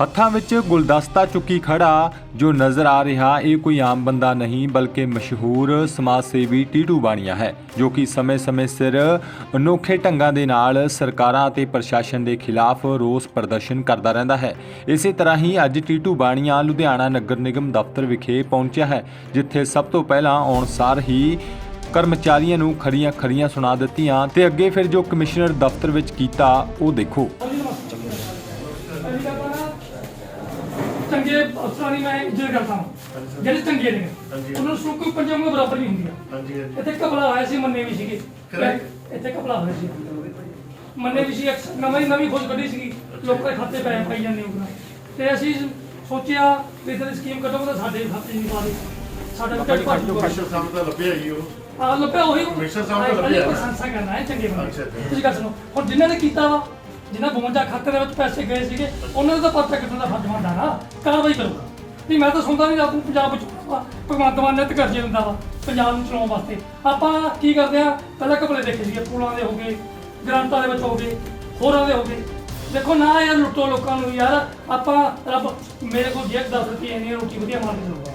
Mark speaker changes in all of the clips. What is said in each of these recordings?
Speaker 1: ਹੱਥਾਂ ਵਿੱਚ ਗੁਲਦਸਤਾ ਚੁੱਕੀ ਖੜਾ ਜੋ ਨਜ਼ਰ ਆ ਰਿਹਾ, ਇਹ ਕੋਈ ਆਮ ਬੰਦਾ ਨਹੀਂ, ਬਲਕਿ ਮਸ਼ਹੂਰ ਸਮਾਜ ਸੇਵੀ ਟੀਟੂ ਬਾਣੀਆ ਹੈ, ਜੋ ਕਿ ਸਮੇਂ-ਸਮੇਂ ਸਿਰ ਅਨੋਖੇ ਢੰਗਾਂ ਦੇ ਨਾਲ ਸਰਕਾਰਾਂ ਅਤੇ ਪ੍ਰਸ਼ਾਸਨ ਦੇ ਖਿਲਾਫ ਰੋਸ ਪ੍ਰਦਰਸ਼ਨ ਕਰਦਾ ਰਹਿੰਦਾ ਹੈ। ਇਸੇ ਤਰ੍ਹਾਂ ਹੀ ਅੱਜ ਟੀਟੂ ਬਾਣੀਆ ਲੁਧਿਆਣਾ ਨਗਰ ਨਿਗਮ ਦਫ਼ਤਰ ਵਿਖੇ ਪਹੁੰਚਿਆ ਹੈ, ਜਿੱਥੇ ਸਭ ਤੋਂ ਪਹਿਲਾਂ ਆਉਣ ਸਾਰ ਹੀ ਕਰਮਚਾਰੀਆਂ ਨੂੰ ਖਰੀਆਂ ਖਰੀਆਂ ਸੁਣਾ ਦਿੱਤੀਆਂ ਤੇ ਅੱਗੇ ਫਿਰ ਜੋ ਕਮਿਸ਼ਨਰ ਦਫ਼ਤਰ ਵਿੱਚ ਕੀਤਾ, ਉਹ ਦੇਖੋ
Speaker 2: ਚੰਗੇ ਅਫਸਰਾਂ ਦੀ ਮੈਂ ਇੱਜ਼ਤ ਕਰਦਾ ਹਾਂ। ਜਿਹੜੇ ਚੰਗੇ ਨੇ। ਉਹਨਾਂ ਨੂੰ ਸੁੱਖ ਕੋਈ ਪੰਜਾਂ ਨੂੰ ਬਰਾਬਰ ਨਹੀਂ ਹੁੰਦੀਆਂ
Speaker 3: ਹਾਂਜੀ ਹਾਂਜੀ।
Speaker 2: ਇੱਥੇ ਕਪੜਾ ਹੋਇਆ ਸੀ ਮੰਨੇ ਵੀ ਸੀਗੇ? ਇੱਥੇ ਕਪੜਾ ਹੋਇਆ ਸੀ। ਮੰਨੇ ਵੀ ਸੀ ਇੱਕ ਨਵੀਂ ਨਵੀਂ ਖੋਜ ਕੱਢੀ ਸੀਗੀ। ਲੋਕਾਂ ਦੇ ਖਾਤੇ ਪੈਸੇ ਪਾਈ ਜਾਂਦੇ ਉਹਨਾਂ ਤੇ ਅਸੀਂ ਸੋਚਿਆ ਵੀ ਇਧਰ ਸਕੀਮ ਕੱਢੋਗੇ ਤਾਂ ਸਾਡੇ ਖਾਤੇ ਨਹੀਂ ਪਾ ਦੇ ਸਾਡਾ ਕੱਢ ਪਾ
Speaker 3: ਕਮਿਸ਼ਨ ਸਾਹਿਬ ਦਾ ਲੱਭਿਆ ਜੀ ਉਹ।
Speaker 2: ਆ ਲੱਭਿਆ ਉਹੀ।
Speaker 3: ਕਮਿਸ਼ਨਰ ਸਾਹਿਬ ਦਾ ਲੱਭਿਆ।
Speaker 2: ਕੋਈ ਸੰਸਾ ਕਰਨਾ ਹੈ ਚੰਗੇ ਬੰਦੇ। ਤੁਸੀਂ ਗੱਲ ਸੁਣੋ। ਹੁਣ ਜਿਨ੍ਹਾਂ ਨੇ ਕੀਤਾ ਵਾ ਜਿਨ੍ਹਾਂ 52 ਖਾਤੇ ਦੇ ਵਿੱਚ ਪੈਸੇ ਗਏ ਸੀਗੇ, ਉਹਨਾਂ ਦਾ ਤਾਂ ਪਰਚਾ ਕੱਟਣ ਦਾ ਫਰਜ਼ ਬਣਦਾ ਨਾ, ਕਾਰਵਾਈ ਕਰੂਗਾ। ਨਹੀਂ, ਮੈਂ ਤਾਂ ਸੁਣਦਾ ਨਹੀਂ ਰਾਤ ਨੂੰ ਪੰਜਾਬ ਵਿੱਚ ਭਗਵੰਤ ਮਾਨ ਨੇ ਤੇ ਕਰਜ਼ੇ ਦਿੰਦਾ ਵਾ, ਪੰਜਾਬ ਨੂੰ ਚਲਾਉਣ ਵਾਸਤੇ। ਆਪਾਂ ਕੀ ਕਰਦੇ ਆ ਪਹਿਲਾਂ ਕਪਲੇ ਦੇਖੇ ਸੀਗੇ, ਪੁਲਾਂ ਦੇ ਹੋ ਗਏ, ਗ੍ਰਾਂਟਾਂ ਦੇ ਵਿੱਚ ਹੋ ਗਏ, ਹੋਰਾਂ ਦੇ ਹੋ ਗਏ। ਦੇਖੋ, ਨਾ ਯਾਰ ਲੁੱਟੋ ਲੋਕਾਂ ਨੂੰ ਯਾਰ, ਆਪਾਂ ਰੱਬ ਮੇਰੇ ਕੋਲ ਜੇ 10 ਰੁਪਏ ਨਹੀਂ ਰੋਟੀ ਵਧੀਆ ਮਾਰ ਕੇ ਦਊਗਾ।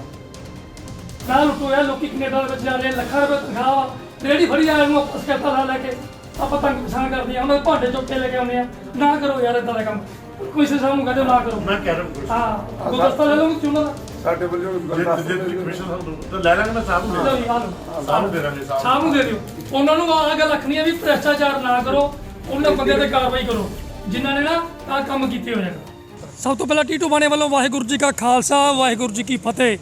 Speaker 2: ਨਾ ਲੁੱਟੋ ਯਾਰ, ਲੋਕੀ ਕੈਨੇਡਾ ਦੇ ਵਿੱਚ ਜਾ ਰਹੇ, ਲੱਖਾਂ ਰੁਪਏ ਤਨਖਾਹ ਵਾ, ਰੇੜੀ ਫੜੀ ਆ ਨੂੰ ਆਪਾਂ ਸਕੈਤਾ ਲਾ ਲੈ ਕੇ। ਆਪਾਂ ਤੰਗ ਪਛਾਣ ਕਰਦੇ ਆ ਉਹਨਾਂ ਦੇ ਭਾਂਡੇ ਚੁੱਕ ਕੇ ਲੈ ਕੇ ਆਉਂਦੇ ਆ ਨਾ ਕਰੋ ਯਾਰ ਇਦਾਂ ਦਾ ਕੰਮ। ਕੋਈ ਸੇ ਨੂੰ ਕਹਦੇ ਨਾ ਕਰੋ।
Speaker 3: ਮੈਂ ਕਹਿ ਰਿਹਾ
Speaker 2: ਹਾਂ ਗੁਲਦਸਤਾ ਲੈ ਲਓ ਚੁਣਾ ਦਾ।
Speaker 3: ਸਾਡੇ ਵੱਲੋਂ ਜੇ ਜੇ ਤੁਸੀਂ ਕਮਿਸ਼ਨ ਸਾਹਿਬ ਨੂੰ ਤਾਂ ਲੈ ਲਾਂਗੇ ਨਾ ਸਾਹਿਬ ਨੂੰ
Speaker 2: ਲਓ ਜੀ, ਆਹ ਲਓ।
Speaker 3: ਸਾਹਿਬ ਨੂੰ ਦੇ ਦਾਂਗੇ ਸਾਹਿਬ
Speaker 2: ਨੂੰ ਦੇ ਦਿਓ। ਉਹਨਾਂ ਨੂੰ ਆਹ ਗੱਲ ਰੱਖਣੀ ਹੈ ਵੀ ਭ੍ਰਿਸ਼ਟਾਚਾਰ ਨਾ ਕਰੋ ਉਹਨਾਂ ਬੰਦਿਆਂ ਤੇ ਕਾਰਵਾਈ ਕਰੋ। ਜਿਨ੍ਹਾਂ ਨੇ ਨਾ ਆਹ ਕੰਮ ਕੀਤੇ ਹੋਏ ਆ ਸਭ ਤੋਂ ਪਹਿਲਾਂ ਟੀਟੂ ਬਾਣੇ ਵੱਲੋਂ ਵਾਹਿਗੁਰੂ ਜੀ ਕਾ ਖਾਲਸਾ ਵਾਹਿਗੁਰੂ ਜੀ ਕੀ ਫਤਿਹ।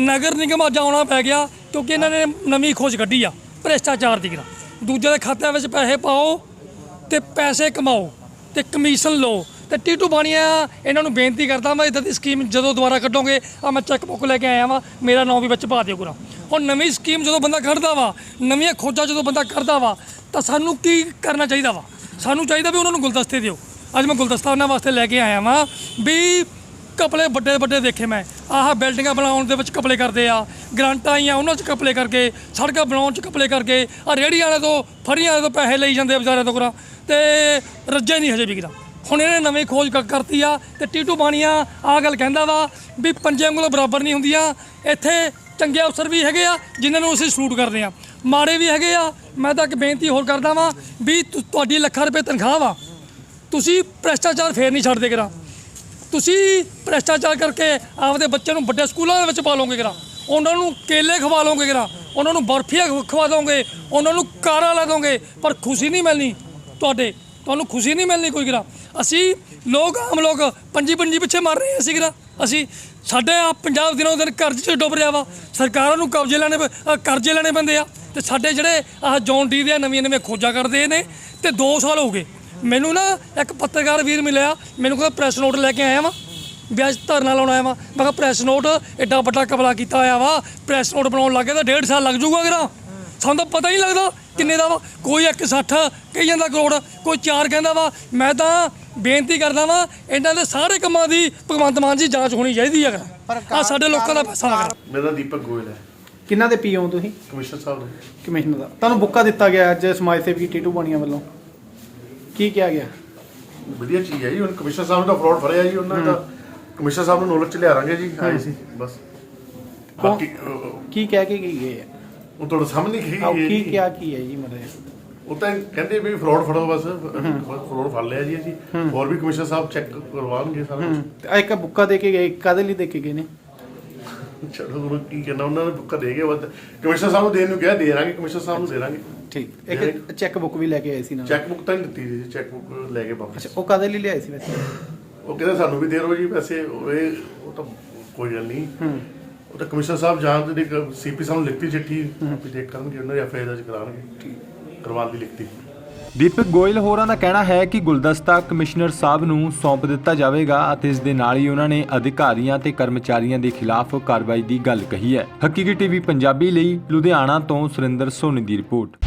Speaker 2: ਨਗਰ ਨਿਗਮ ਅੱਜ ਆਉਣਾ ਪੈ ਗਿਆ ਕਿਉਂਕਿ ਇਹਨਾਂ ਨੇ ਨਵੀਂ ਖੋਜ ਕੱਢੀ ਆ ਭ੍ਰਿਸ਼ਟਾਚਾਰ ਦੀ ਗਰਾ ਦੂਜੇ ਦੇ ਖਾਤਿਆਂ ਵਿੱਚ ਪੈਸੇ ਪਾਓ ਤੇ ਪੈਸੇ ਕਮਾਓ ਤੇ ਕਮਿਸ਼ਨ ਲਓ। ਤੇ ਟੀਟੂ ਬਾਣੀਆ, ਇਹਨਾਂ ਨੂੰ ਬੇਨਤੀ ਕਰਦਾ ਮੈਂ ਇਦਾਂ ਦੀ ਸਕੀਮ ਜਦੋਂ ਦੁਬਾਰਾ ਕੱਢੋਗੇ ਆ ਮੈਂ ਚੈੱਕ ਬੁੱਕ ਲੈ ਕੇ ਆਇਆ ਵਾਂ, ਮੇਰਾ ਨਾਮ ਵੀ ਵਿੱਚ ਪਾ ਦਿਓ ਗੁਰਾ ਹੁਣ ਨਵੀਂ ਸਕੀਮ ਜਦੋਂ ਬੰਦਾ ਕੱਢਦਾ ਵਾ, ਨਵੀਆਂ ਖੋਜਾਂ ਜਦੋਂ ਬੰਦਾ ਕਰਦਾ ਵਾ, ਤਾਂ ਸਾਨੂੰ ਕੀ ਕਰਨਾ ਚਾਹੀਦਾ ਵਾ? ਸਾਨੂੰ ਚਾਹੀਦਾ ਵੀ ਉਹਨਾਂ ਨੂੰ ਗੁਲਦਸਤੇ ਦਿਓ। ਅੱਜ ਮੈਂ ਗੁਲਦਸਤਾ ਉਹਨਾਂ ਵਾਸਤੇ ਲੈ ਕੇ ਆਇਆ ਵਾਂ, ਵੀ ਕਪੜੇ ਵੱਡੇ ਵੱਡੇ ਦੇਖੇ ਮੈਂ ਆਹ ਬਿਲਡਿੰਗਾਂ ਬਣਾਉਣ ਦੇ ਵਿੱਚ ਕਪੜੇ ਕਰਦੇ ਆ, ਗ੍ਰਾਂਟਾਂ ਆਈਆਂ ਉਹਨਾਂ 'ਚ ਕਪੜੇ ਕਰਕੇ, ਸੜਕਾਂ ਬਣਾਉਣ 'ਚ ਕਪੜੇ ਕਰਕੇ ਆ ਰੇਹੜੀ ਵਾਲਿਆਂ ਤੋਂ, ਫੜੀਆਂ ਵਾਲੇ ਤੋਂ ਪੈਸੇ ਲਈ ਜਾਂਦੇ ਆ ਵਿਚਾਰਿਆਂ ਤੋਂ ਕਰਾ ਤੇ ਰੱਜੇ ਨਹੀਂ ਹਜੇ ਵਿਕਦਾ ਹੁਣ ਇਹਨੇ ਨਵੀਂ ਖੋਜ ਕ- ਕਰਤੀ ਆ, ਤੇ ਟੀਟੂ ਬਾਣੀਆਂ ਆ ਗੱਲ ਕਹਿੰਦਾ ਵਾ ਵੀ ਪੰਜੇ ਉਂਗਲਾਂ ਬਰਾਬਰ ਨਹੀਂ ਹੁੰਦੀਆਂ, ਇੱਥੇ ਚੰਗੇ ਅਫਸਰ ਵੀ ਹੈਗੇ ਆ, ਜਿਨ੍ਹਾਂ ਨੂੰ ਅਸੀਂ ਸਲੂਟ ਕਰਦੇ ਆ। ਮਾੜੇ ਵੀ ਹੈਗੇ ਆ, ਮੈਂ ਤਾਂ ਇੱਕ ਬੇਨਤੀ ਹੋਰ ਕਰਦਾ ਵਾਂ ਵੀ ਤੁ- ਤੁਹਾਡੀ ਲੱਖਾਂ ਰੁਪਏ ਤਨਖਾਹ ਵਾ, ਤੁਸੀਂ ਭ੍ਰਿਸ਼ਟਾਚਾਰ ਫੇਰ ਨਹੀਂ ਛੱਡਦੇ ਕਰਾ ਤੁਸੀਂ ਭ੍ਰਿਸ਼ਟਾਚਾਰ ਕਰਕੇ ਆਪਦੇ ਬੱਚਿਆਂ ਨੂੰ ਵੱਡੇ ਸਕੂਲਾਂ ਦੇ ਵਿੱਚ ਪਾ ਲਓਗੇ ਕਰਾ ਉਹਨਾਂ ਨੂੰ ਕੇਲੇ ਖਵਾ ਲਓਗੇ ਕਰਾ ਉਹਨਾਂ ਨੂੰ ਬਰਫੀਆਂ ਖਵਾ- ਖਵਾ ਦੋਗੇ, ਉਹਨਾਂ ਨੂੰ ਕਾਰਾਂ ਲਾ ਦੋਗੇ, ਪਰ ਖੁਸ਼ੀ ਨਹੀਂ ਮਿਲਣੀ ਤੁਹਾਡੇ, ਤੁਹਾਨੂੰ ਖੁਸ਼ੀ ਨਹੀਂ ਮਿਲਣੀ ਕੋਈ ਕਰਾ ਅਸੀਂ ਲੋਕ, ਆਮ ਲੋਕ ਪੰਜੀ ਪੰਜੀ ਪਿੱਛੇ ਮਰ ਰਹੇ ਹਾਂ ਅਸੀਂ ਕਰਾ ਅਸੀਂ ਸਾਡੇ ਆ ਪੰਜਾਬ ਦਿਨੋਂ ਦਿਨ ਕਰਜ਼ੇ 'ਚ ਡੁੱਬ ਰਿਹਾ ਵਾ। ਸਰਕਾਰਾਂ ਨੂੰ ਕਬਜ਼ੇ ਲੈਣੇ ਪ- ਕਰਜ਼ੇ ਲੈਣੇ ਪੈਂਦੇ ਆ ਤੇ ਸਾਡੇ ਜਿਹੜੇ ਆਹ ਜੌਨ ਡੀ ਦੀਆਂ ਨਵੀਆਂ ਨਵੀਆਂ ਖੋਜਾਂ ਕਰਦੇ ਨੇ, ਤੇ 2 ਸਾਲ ਹੋ ਗਏ। ਮੈਨੂੰ ਨਾ ਇੱਕ ਪੱਤਰਕਾਰ ਵੀਰ ਮਿਲਿਆ ਮੈਨੂੰ ਕਹਿੰਦਾ ਪ੍ਰੈਸ ਨੋਟ ਲੈ ਕੇ ਆਇਆ ਵਾਂ। ਵੀ ਅੱਜ ਧਰਨਾ ਲਾਉਣ ਆਇਆ ਵਾਂ। ਮੈਂ ਕਿਹਾ ਪ੍ਰੈਸ ਨੋਟ ਐਡਾ ਵੱਡਾ ਕਬਲਾ ਕੀਤਾ ਹੋਇਆ ਵਾ ਪ੍ਰੈਸ ਨੋਟ ਬਣਾਉਣ ਲੱਗੇ ਤਾਂ ਡੇਢ ਸਾਲ ਲੱਗ ਜਾਊਗਾ ਕਿਰਾ ਸਾਨੂੰ ਤਾਂ ਪਤਾ ਹੀ ਨਹੀਂ ਲੱਗਦਾ ਕਿੰਨੇ ਦਾ ਵਾ। ਕੋਈ 160 ਕਹੀ ਜਾਂਦਾ ਕਰੋੜ ਕੋਈ 4 ਕਹਿੰਦਾ ਵਾ। ਮੈਂ ਤਾਂ ਬੇਨਤੀ ਕਰਦਾ ਵਾਂ ਇਹਨਾਂ ਦੇ ਸਾਰੇ ਕੰਮਾਂ ਦੀ ਭਗਵੰਤ ਮਾਨ ਜੀ ਜਾਂਚ ਹੋਣੀ ਚਾਹੀਦੀ ਹੈ ਆ ਸਾਡੇ ਲੋਕਾਂ ਦਾ ਪੈਸਾ ਲੱਗ
Speaker 3: ਮੇਰਾ ਦੀਪਕ ਗੋਇਲ ਹੈ।
Speaker 4: ਕਿੰਨਾ ਦੇ ਪੀਓ ਤੁਸੀਂ?
Speaker 3: ਕਮਿਸ਼ਨਰ ਸਾਹਿਬ ਨੇ
Speaker 4: ਕਮਿਸ਼ਨਰ ਦਾ। ਤੁਹਾਨੂੰ ਬੁੱਕਾ ਦਿੱਤਾ ਗਿਆ ਅੱਜ ਸਮਾਜ ਸੇਵੀ ਟੀਟੂ ਬਾਣੀਆਂ ਵੱਲੋਂ। ਕੀ ਕਿਹਾ ਗਿਆ?
Speaker 3: ਵਧੀਆ ਚੀਜ਼ ਹੈ ਜੀ ਹੁਣ ਕਮਿਸ਼ਨਰ ਸਾਹਿਬ ਦਾ ਫਰਾਡ ਫੜਿਆ ਜੀ ਉਹਨਾਂ ਦਾ ਕਮਿਸ਼ਨਰ ਸਾਹਿਬ ਨੂੰ ਨੋਲਜ ਚ ਲਿਆਰਾਂਗੇ ਜੀ ਆਏ ਸੀ ਬਸ। ਬਾਕੀ ਉਹ-
Speaker 4: ਕੀ ਕਹਿ ਕੇ ਕੀ ਗਏ ਆ
Speaker 3: ਉਹ ਤੁਹਾਡੇ ਸਾਹਮਣੇ ਹੀ
Speaker 4: ਆਓ
Speaker 3: ਹੈ
Speaker 4: ਕੀ
Speaker 3: ਜੀ।
Speaker 4: ਕਿਹਾ ਕੀ ਹੈ ਜੀ ਮਤਲਬ
Speaker 3: ਉਹ ਤਾਂ ਕਹਿੰਦੇ ਵੀ ਫਰਾਡ ਫੜੋ ਬਸ ਫਰਾਡ ਫੜ ਲਿਆ ਜੀ ਅਸੀਂ। ਹੋਰ ਵੀ ਕਮਿਸ਼ਨਰ ਸਾਹਿਬ ਚੈੱਕ ਕਰਵਾਉਣਗੇ ਸਾਰਾ ਕੁਝ
Speaker 4: ਤੇ ਆਹ ਇੱਕ ਬੁੱਕਾ ਦੇ ਕੇ ਗਏ ਕਾਦੇ ਲਈ ਦੇ ਕੇ ਗਏ ਨੇ?
Speaker 3: ਚਲੋ ਹੁਣ ਕੀ ਕਰਨਾ ਉਹਨਾਂ ਨੇ ਬੁੱਕਾ ਦੇ ਕੇ ਬਸ ਕਮਿਸ਼ਨਰ ਸਾਹਿਬ ਨੂੰ ਦੇਣ ਨੂੰ ਕਿਹਾ ਦੇ ਦਾਂਗੇ ਕਮਿਸ਼ਨਰ ਸਾਹਿਬ ਨੂੰ ਦੇ ਦਾਂਗੇ।
Speaker 4: ਠੀਕ ਇੱਕ ਚੈੱਕ ਬੁੱਕ ਵੀ ਲੈ ਕੇ ਆਏ ਸੀ ਨਾਲ।
Speaker 3: ਚੈੱਕ ਬੁੱਕ ਤਾਂ ਨਹੀਂ ਦਿੱਤੀ ਜੀ ਚੈੱਕ ਬੁੱਕ ਲੈ ਕੇ ਵਾਪਸ।
Speaker 4: ਅੱਛਾ ਉਹ ਕਾਦੇ ਲਈ ਲਿਆਏ ਸੀ ਵੈਸੇ?
Speaker 3: ਉਹ ਕਹਿੰਦੇ ਸਾਨੂੰ ਵੀ ਦੇ ਰੋ ਜੀ ਪੈਸੇ ਉਹ ਇਹ ਉਹ ਤਾਂ ਕੋਈ ਗੱਲ ਨਹੀਂ। ਉਹ ਤਾਂ ਕਮਿਸ਼ਨਰ ਸਾਹਿਬ ਜਾਣ ਦੇ ਸੀਪੀ ਸਾਹਿਬ ਨੂੰ ਲਿਖਤੀ ਚਿੱਠੀ ਵੀ ਦੇਖ ਕਰਨਗੇ ਉਹਨਾਂ ਦੇ ਐਫਆਈਆਰ ਦਰਜ ਕਰਾਉਣਗੇ। ਕਰਵਾਉਣ ਦੀ ਲਿਖਤੀ।
Speaker 1: ਦੀਪਕ ਗੋਇਲ ਹੋਰਾਂ ਦਾ ਕਹਿਣਾ ਹੈ ਕਿ ਗੁਲਦਸਤਾ ਕਮਿਸ਼ਨਰ ਸਾਹਿਬ ਨੂੰ ਸੌਂਪ ਦਿੱਤਾ ਜਾਵੇਗਾ ਅਤੇ ਇਸ ਦੇ ਨਾਲ ਹੀ ਉਹਨਾਂ ਨੇ ਅਧਿਕਾਰੀਆਂ ਤੇ ਕਰਮਚਾਰੀਆਂ ਦੇ ਖਿਲਾਫ ਕਾਰਵਾਈ ਦੀ ਗੱਲ ਕਹੀ ਹੈ। ਹਕੀਕੀ ਟੀਵੀ ਪੰਜਾਬੀ ਲਈ ਲੁਧਿਆਣਾ ਤੋਂ ਸੁਰਿੰਦਰ ਸੋਨੀ ਦੀ ਰਿਪੋਰਟ।